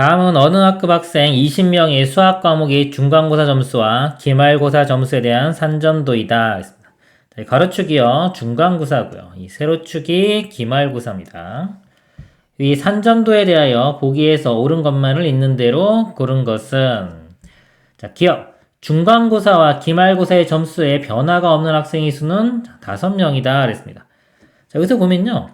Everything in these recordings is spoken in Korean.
다음은 어느 학급 학생 20명의 수학 과목의 중간고사 점수와 기말고사 점수에 대한 산점도이다. 가로축이요. 중간고사고요. 이 세로축이 기말고사입니다. 이 산점도에 대하여 보기에서 옳은 것만을 있는 대로 고른 것은 자, 기억. 중간고사와 기말고사의 점수에 변화가 없는 학생의 수는 5명이다. 그랬습니다. 자, 여기서 보면요.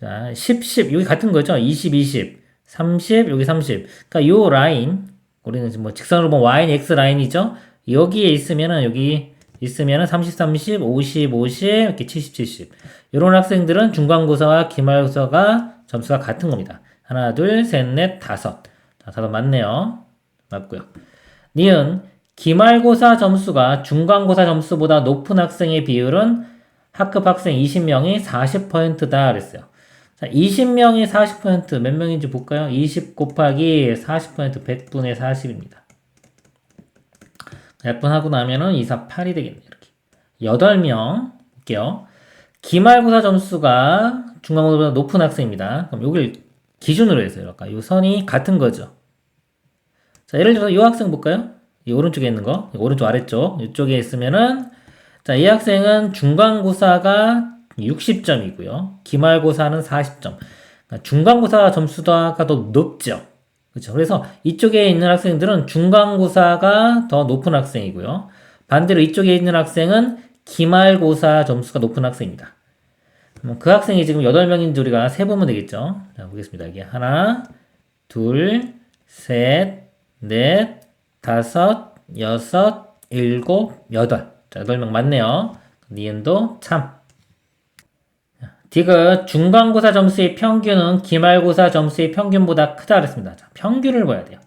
자, 10, 10. 여기 같은 거죠. 20, 20. 30, 여기 30. 그러니까 요 라인, 우리는 뭐 직선으로 보면 y, x 라인이죠. 여기에 있으면은 여기 있으면은 30, 30, 50, 50, 이렇게 70, 70. 이런 학생들은 중간고사와 기말고사가 점수가 같은 겁니다. 하나, 둘, 셋, 넷, 다섯. 자, 다섯 맞네요. 맞고요. 니은 기말고사 점수가 중간고사 점수보다 높은 학생의 비율은 학급 학생 20명이 40%다 그랬어요. 자, 20명이 40%몇 명인지 볼까요? 20 곱하기 40% 100분의 40입니다. 100분 하고 나면은 2, 4, 8이 되겠네요. 이렇게. 8명 볼게요. 기말고사 점수가 중간고사보다 높은 학생입니다. 그럼 여기를 기준으로 해서 이렇게 이 선이 같은 거죠. 자, 예를 들어서 이 학생 볼까요? 이 오른쪽에 있는 거, 이 오른쪽 아래쪽 이쪽에 있으면은 자, 이 학생은 중간고사가 60점이고요. 기말고사는 40점. 그러니까 중간고사 점수가 더 높죠. 그렇죠. 그래서 이쪽에 있는 학생들은 중간고사가 더 높은 학생이고요. 반대로 이쪽에 있는 학생은 기말고사 점수가 높은 학생입니다. 그 학생이 지금 8명인지 우리가 세보면 되겠죠. 자, 보겠습니다. 이게 하나, 둘, 셋, 넷, 다섯, 여섯, 일곱, 여덟. 자, 여덟 명 맞네요. 니은도 참. 디귿 중간고사 점수의 평균은 기말고사 점수의 평균보다 크다 그랬습니다. 자, 평균을 봐야 돼요.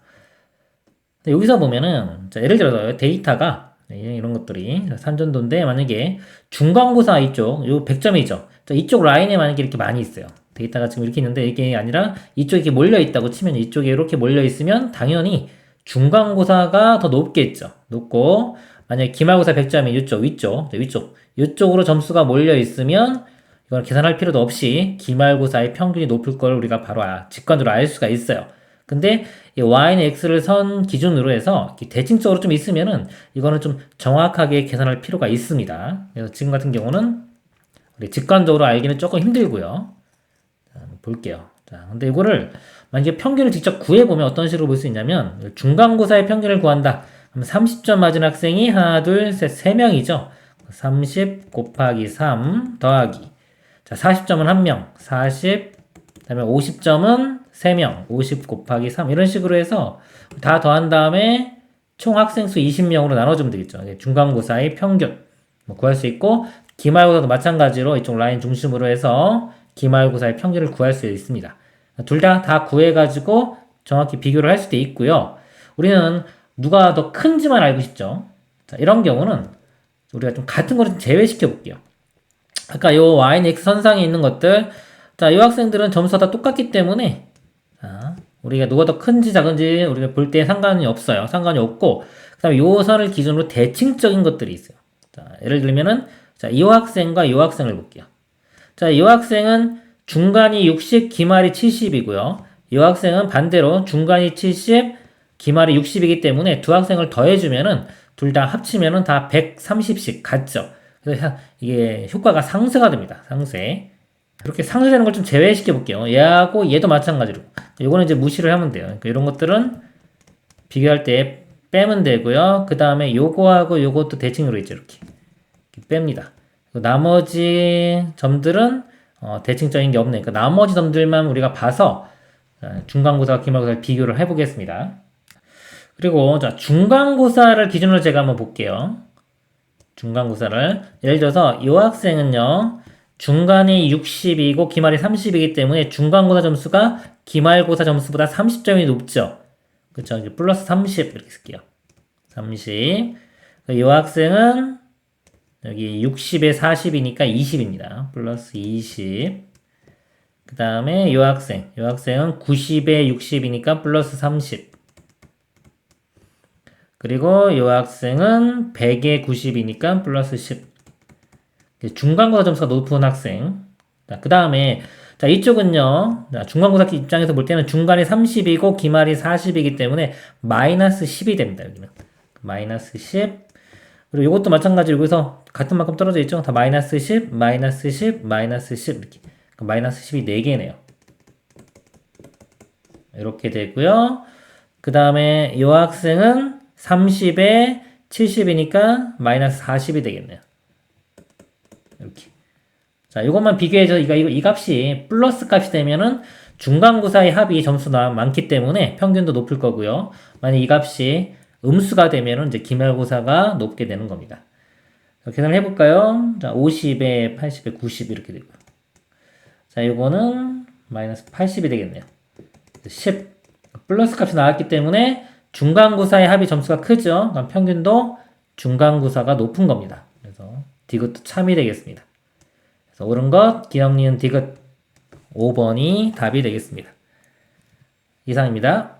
여기서 보면은 자, 예를 들어서 데이터가 네, 이런 것들이 산전도인데 만약에 중간고사 이쪽 요 100점이죠. 자, 이쪽 라인에 만약에 이렇게 많이 있어요. 데이터가 지금 이렇게 있는데 이게 아니라 이쪽에 이렇게 몰려 있다고 치면 이쪽에 이렇게 몰려 있으면 당연히 중간고사가 더 높겠죠. 높고 만약에 기말고사 100점이 이쪽 위쪽 위쪽 이쪽으로 점수가 몰려 있으면 이걸 계산할 필요도 없이 기말고사의 평균이 높을 걸 우리가 바로 아, 직관적으로 알 수가 있어요. 근데 이 y는 x를 선 기준으로 해서 대칭적으로 좀 있으면은 이거는 좀 정확하게 계산할 필요가 있습니다. 그래서 지금 같은 경우는 우리 직관적으로 알기는 조금 힘들고요. 자, 볼게요. 자, 근데 이거를 만약에 평균을 직접 구해보면 어떤 식으로 볼 수 있냐면 중간고사의 평균을 구한다. 그럼 30점 맞은 학생이 하나, 둘, 셋, 3명이죠. 30 곱하기 3 더하기 자, 40점은 1명, 40, 그 다음에 50점은 3명, 50 곱하기 3, 이런 식으로 해서 다 더한 다음에 총 학생 수 20명으로 나눠주면 되겠죠. 중간고사의 평균. 뭐 구할 수 있고, 기말고사도 마찬가지로 이쪽 라인 중심으로 해서 기말고사의 평균을 구할 수 있습니다. 둘 다 다 구해가지고 정확히 비교를 할 수도 있고요. 우리는 누가 더 큰지만 알고 싶죠. 자, 이런 경우는 우리가 좀 같은 거를 좀 제외시켜 볼게요. 아까 요 y는 x 선상에 있는 것들 자, 이 학생들은 점수가 다 똑같기 때문에 자, 우리가 누가 더 큰지 작은지 우리가 볼 때 상관이 없어요. 상관이 없고 그다음에 요 선을 기준으로 대칭적인 것들이 있어요. 자, 예를 들면은 자, 이 학생과 이 학생을 볼게요. 자, 이 학생은 중간이 60, 기말이 70이고요. 이 학생은 반대로 중간이 70, 기말이 60이기 때문에 두 학생을 더해주면은 둘 다 합치면은 다 130씩 같죠. 그래서 이게 효과가 상쇄가 됩니다. 상쇄. 이렇게 상쇄되는 걸 좀 제외시켜 볼게요. 얘하고 얘도 마찬가지로. 이거는 이제 무시를 하면 돼요. 그러니까 이런 것들은 비교할 때 빼면 되고요. 그 다음에 요거하고 요것도 대칭으로 있죠. 이렇게. 이렇게 뺍니다. 나머지 점들은 어, 대칭적인 게 없네. 그러니까 나머지 점들만 우리가 봐서 어, 중간고사와 기말고사를 비교를 해보겠습니다. 그리고 자 중간고사를 기준으로 제가 한번 볼게요. 중간고사를 예를 들어서 이 학생은요 중간이 60이고 기말이 30이기 때문에 중간고사 점수가 기말고사 점수보다 30점이 높죠. 이제 플러스 30 이렇게 쓸게요. 30. 이 학생은 여기 60에 40이니까 20입니다. 플러스 20. 그 다음에 이 학생. 이 학생은 90에 60이니까 플러스 30. 그리고 이 학생은 100에 90이니까 플러스 10. 중간고사 점수가 높은 학생. 그 다음에 자, 이쪽은요. 자, 중간고사 입장에서 볼 때는 중간이 30이고 기말이 40이기 때문에 마이너스 10이 됩니다. 여기는. 마이너스 10. 그리고 이것도 마찬가지로 여기서 같은 만큼 떨어져 있죠. 다 마이너스 10, 마이너스 10, 마이너스 10 이렇게. 마이너스 10이 4개네요. 이렇게 되고요. 그 다음에 이 학생은 30에 70이니까 마이너스 40이 되겠네요. 이렇게. 자, 이것만 비교해서 이거, 이거, 이 값이 플러스 값이 되면은 중간고사의 합이 점수가 많기 때문에 평균도 높을 거고요. 만약 이 값이 음수가 되면은 이제 기말고사가 높게 되는 겁니다. 자, 계산을 해볼까요? 자, 50에 80에 90 이렇게 되고요. 자, 이거는 마이너스 80이 되겠네요. 10. 플러스 값이 나왔기 때문에 중간고사의 합이 점수가 크죠. 그럼 평균도 중간고사가 높은 겁니다. 그래서 디귿도 참이 되겠습니다. 그래서 옳은 것, 기억 니은 디귿 5번이 답이 되겠습니다. 이상입니다.